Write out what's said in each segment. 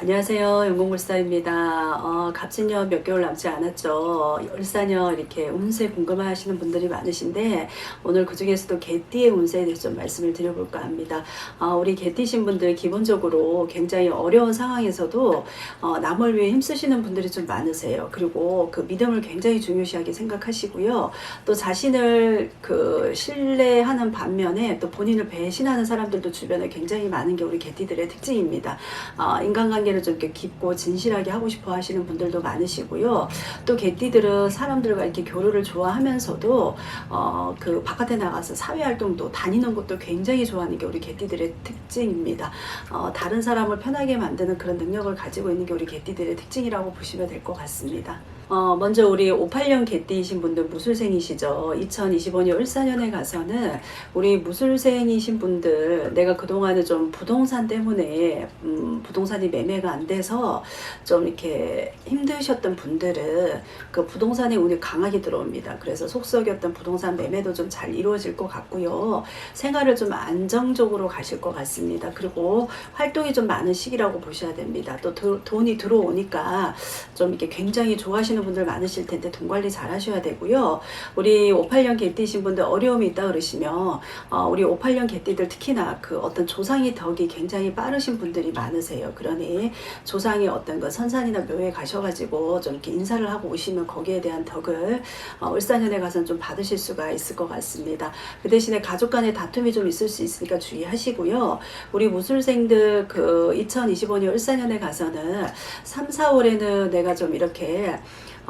안녕하세요. 연공물사입니다. 어, 갑진년 몇 개월 남지 않았죠. 열사년 이렇게 운세 궁금하시는 분들이 많으신데 오늘 그 중에서도 개띠의 운세에 대해서 좀 말씀을 드려볼까 합니다. 어, 우리 개띠신 분들 기본적으로 굉장히 어려운 상황에서도 어, 남을 위해 힘쓰시는 분들이 좀 많으세요. 그리고 그 믿음을 굉장히 중요시하게 생각하시고요. 또 자신을 그 신뢰하는 반면에 또 본인을 배신하는 사람들도 주변에 굉장히 많은 게 우리 개띠들의 특징입니다. 어, 인간관계 를 좀 이렇게 깊고 진실하게 하고 싶어 하시는 분들도 많으시고요. 또 개띠들은 사람들과 이렇게 교류를 좋아하면서도 어, 그 바깥에 나가서 사회 활동도 다니는 것도 굉장히 좋아하는 게 우리 개띠들의 특징입니다. 어, 다른 사람을 편하게 만드는 그런 능력을 가지고 있는 게 우리 개띠들의 특징이라고 보시면 될 것 같습니다. 어, 먼저 우리 58년 개띠이신 분들 무술생이시죠. 2025년 을사년에 가서는 우리 무술생이신 분들 내가 그동안에 좀 부동산 때문에 음, 부동산이 매매가 안 돼서 좀 이렇게 힘드셨던 분들은 그 부동산의 운이 강하게 들어옵니다. 그래서 속썩였던 부동산 매매도 좀 잘 이루어질 것 같고요. 생활을 좀 안정적으로 가실 것 같습니다. 그리고 활동이 좀 많은 시기라고 보셔야 됩니다. 또 도- 돈이 들어오니까 좀 이렇게 굉장히 좋아하시는 분들 많으실 텐데 돈 관리 잘 하셔야 되고요. 우리 58년 개띠신 분들 어려움이 있다 그러시면 어, 우리 58년 개띠들 특히나 그 어떤 조상의 덕이 굉장히 빠르신 분들이 많으세요. 그러니 조상의 어떤 그 선산이나 묘에 가셔가지고 좀 이렇게 인사를 하고 오시면 거기에 대한 덕을 어, 을사년에 가서는 좀 받으실 수가 있을 것 같습니다. 그 대신에 가족 간의 다툼이 좀 있을 수 있으니까 주의하시고요. 우리 무술생들 그 2025년 을사년에 가서는 3, 4월에는 내가 좀 이렇게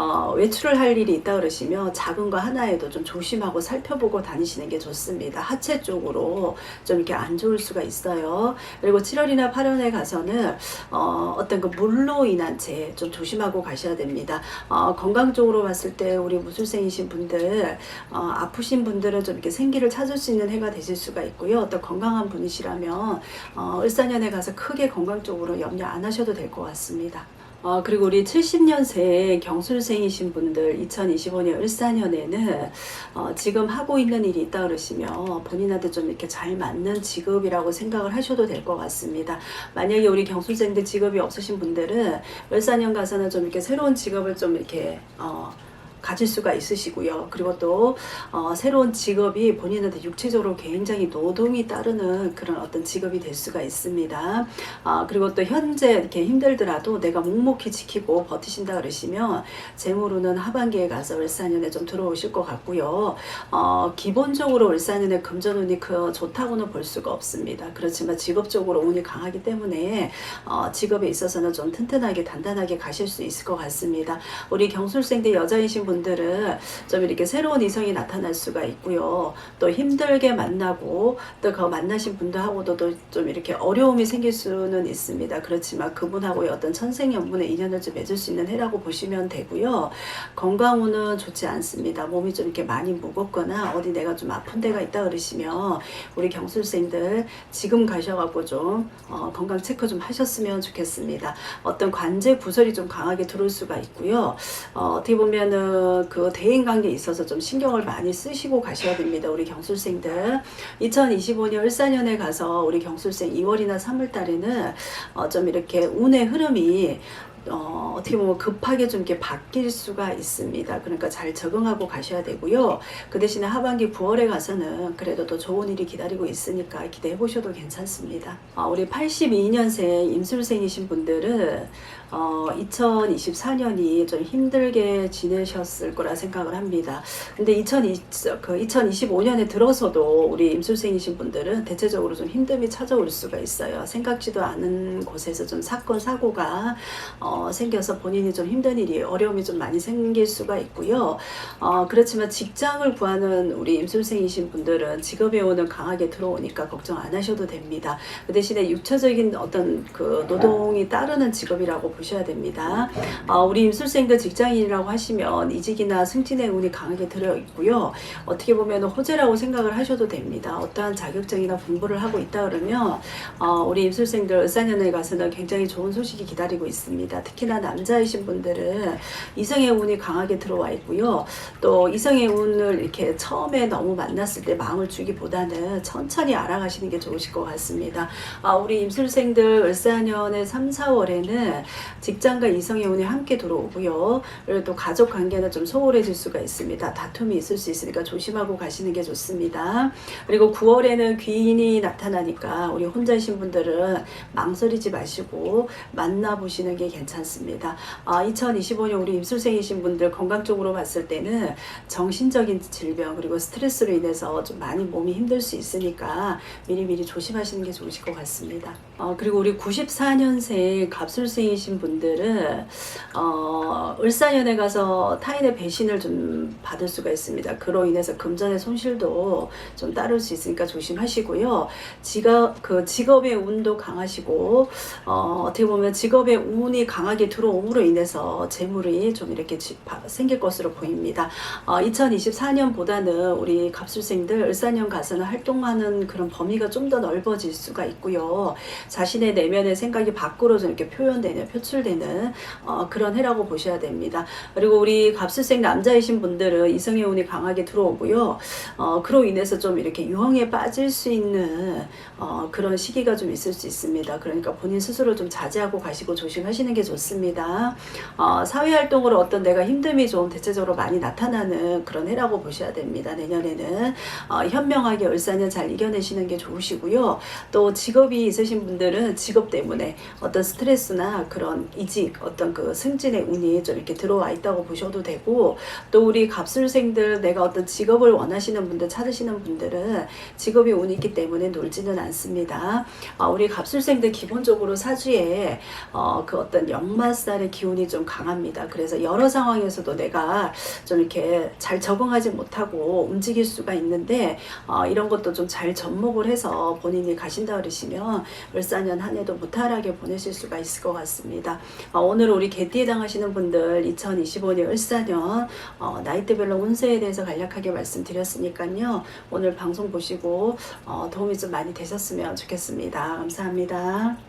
어, 외출을 할 일이 있다 그러시면 작은 거 하나에도 좀 조심하고 살펴보고 다니시는 게 좋습니다. 하체 쪽으로 좀 이렇게 안 좋을 수가 있어요. 그리고 7월이나 8월에 가서는 어, 어떤 그 물로 인한 재해 좀 조심하고 가셔야 됩니다. 어, 건강적으로 봤을 때 우리 무술생이신 분들 어, 아프신 분들은 좀 이렇게 생기를 찾을 수 있는 해가 되실 수가 있고요. 또 건강한 분이시라면 어, 을사년에 가서 크게 건강적으로 염려 안 하셔도 될 것 같습니다. 어, 그리고 우리 70년생 경술생이신 분들 2025년 을사년에는 어, 지금 하고 있는 일이 있다 그러시면 본인한테 좀 이렇게 잘 맞는 직업이라고 생각을 하셔도 될 것 같습니다. 만약에 우리 경술생들 직업이 없으신 분들은 을사년 가서는 좀 이렇게 새로운 직업을 좀 이렇게 어, 가질 수가 있으시고요. 그리고 또 어, 새로운 직업이 본인한테 육체적으로 굉장히 노동이 따르는 그런 어떤 직업이 될 수가 있습니다. 아, 그리고 또 현재 이렇게 힘들더라도 내가 묵묵히 지키고 버티신다 그러시면 재물로는 하반기에 가서 을사년에 좀 들어오실 것 같고요. 어, 기본적으로 을사년에 금전운이 그 좋다고는 볼 수가 없습니다. 그렇지만 직업적으로 운이 강하기 때문에 어, 직업에 있어서는 좀 튼튼하게 단단하게 가실 수 있을 것 같습니다. 우리 경술생들 여자이신 분 들은 좀 이렇게 새로운 이성이 나타날 수가 있고요. 또 힘들게 만나고 또 그 만나신 분들하고도 또좀 이렇게 어려움이 생길 수는 있습니다. 그렇지만 그분하고의 어떤 천생연분의 인연을 좀 맺을 수 있는 해라고 보시면 되고요. 건강운은 좋지 않습니다. 몸이 좀 이렇게 많이 무겁거나 어디 내가 좀 아픈 데가 있다 그러시면 우리 경술생들 지금 가셔갖고 좀 어, 건강 체크 좀 하셨으면 좋겠습니다. 어떤 관제 구설이 좀 강하게 들어올 수가 있고요. 어, 어떻게 보면은 그 대인 관계에 있어서 좀 신경을 많이 쓰시고 가셔야 됩니다. 우리 경술생들. 2025년 을사년에 가서 우리 경술생 2월이나 3월 달에는 어, 좀 이렇게 운의 흐름이 어, 어떻게 보면 급하게 좀 이렇게 바뀔 수가 있습니다. 그러니까 잘 적응하고 가셔야 되고요. 그 대신에 하반기 9월에 가서는 그래도 또 좋은 일이 기다리고 있으니까 기대해 보셔도 괜찮습니다. 어, 우리 82년생 임술생이신 분들은 어, 2024년이 좀 힘들게 지내셨을 거라 생각을 합니다. 근데 2020, 그 2025년에 들어서도 우리 임술생이신 분들은 대체적으로 좀 힘듦이 찾아올 수가 있어요. 생각지도 않은 곳에서 좀 사건, 사고가 어, 생겨서 본인이 좀 힘든 일이, 어려움이 좀 많이 생길 수가 있고요. 어, 그렇지만 직장을 구하는 우리 임술생이신 분들은 직업의 오는 강하게 들어오니까 걱정 안 하셔도 됩니다. 그 대신에 육체적인 어떤 그 노동이 따르는 직업이라고 보셔야 됩니다. 어, 우리 임술생들 직장인이라고 하시면 이직이나 승진의 운이 강하게 들어 있고요. 어떻게 보면 호재라고 생각을 하셔도 됩니다. 어떠한 자격증이나 공부를 하고 있다 그러면 어, 우리 임술생들 을사년에 가서는 굉장히 좋은 소식이 기다리고 있습니다. 특히나 남자이신 분들은 이성의 운이 강하게 들어와 있고요. 또 이성의 운을 이렇게 처음에 너무 만났을 때 마음을 주기보다는 천천히 알아가시는 게 좋으실 것 같습니다. 아, 우리 임술생들 을사년의 3, 4월에는 직장과 이성의 운이 함께 들어오고요. 그리고 또 가족 관계는 좀 소홀해질 수가 있습니다. 다툼이 있을 수 있으니까 조심하고 가시는 게 좋습니다. 그리고 9월에는 귀인이 나타나니까 우리 혼자이신 분들은 망설이지 마시고 만나보시는 게 괜찮습니다. 아, 2025년 우리 임술생이신 분들 건강적으로 봤을 때는 정신적인 질병 그리고 스트레스로 인해서 좀 많이 몸이 힘들 수 있으니까 미리미리 조심하시는 게 좋으실 것 같습니다. 어, 그리고 우리 94년생 갑술생이신 분들은 어, 을사년에 가서 타인의 배신을 좀 받을 수가 있습니다. 그로 인해서 금전의 손실도 좀 따를 수 있으니까 조심하시고요. 직업 그 직업의 운도 강하시고 어, 어떻게 보면 직업의 운이 강하게 들어옴으로 인해서 재물이 좀 이렇게 지- 바- 생길 것으로 보입니다. 어, 2024년보다는 우리 갑술생들 을사년 가서는 활동하는 그런 범위가 좀 더 넓어질 수가 있고요. 자신의 내면의 생각이 밖으로 좀 이렇게 표현되는, 표출 되는 어, 그런 해라고 보셔야 됩니다. 그리고 우리 갑술생 남자이신 분들은 이성의 운이 강하게 들어오고요. 어, 그로 인해서 좀 이렇게 유형에 빠질 수 있는 어, 그런 시기가 좀 있을 수 있습니다. 그러니까 본인 스스로 좀 자제하고 가시고 조심하시는 게 좋습니다. 어, 사회활동으로 어떤 내가 힘듦이 좀 대체적으로 많이 나타나는 그런 해라고 보셔야 됩니다. 내년에는 어, 현명하게 을사년 잘 이겨내시는 게 좋으시고요. 또 직업이 있으신 분들은 직업 때문에 어떤 스트레스나 그런 이직, 어떤 그 승진의 운이 좀 이렇게 들어와 있다고 보셔도 되고 또 우리 갑술생들 내가 어떤 직업을 원하시는 분들 찾으시는 분들은 직업이 운이 있기 때문에 놀지는 않습니다. 어, 우리 갑술생들 기본적으로 사주에 어, 그 어떤 역마살의 기운이 좀 강합니다. 그래서 여러 상황에서도 내가 좀 이렇게 잘 적응하지 못하고 움직일 수가 있는데 어, 이런 것도 좀 잘 접목을 해서 본인이 가신다 그러시면 을사년 한 해도 무탈하게 보내실 수가 있을 것 같 습니다. 어, 오늘 우리 개띠에 당하시는 분들 2025년 을사년 어, 나이대별로 운세에 대해서 간략하게 말씀드렸으니까요. 오늘 방송 보시고 어, 도움이 좀 많이 되셨으면 좋겠습니다. 감사합니다.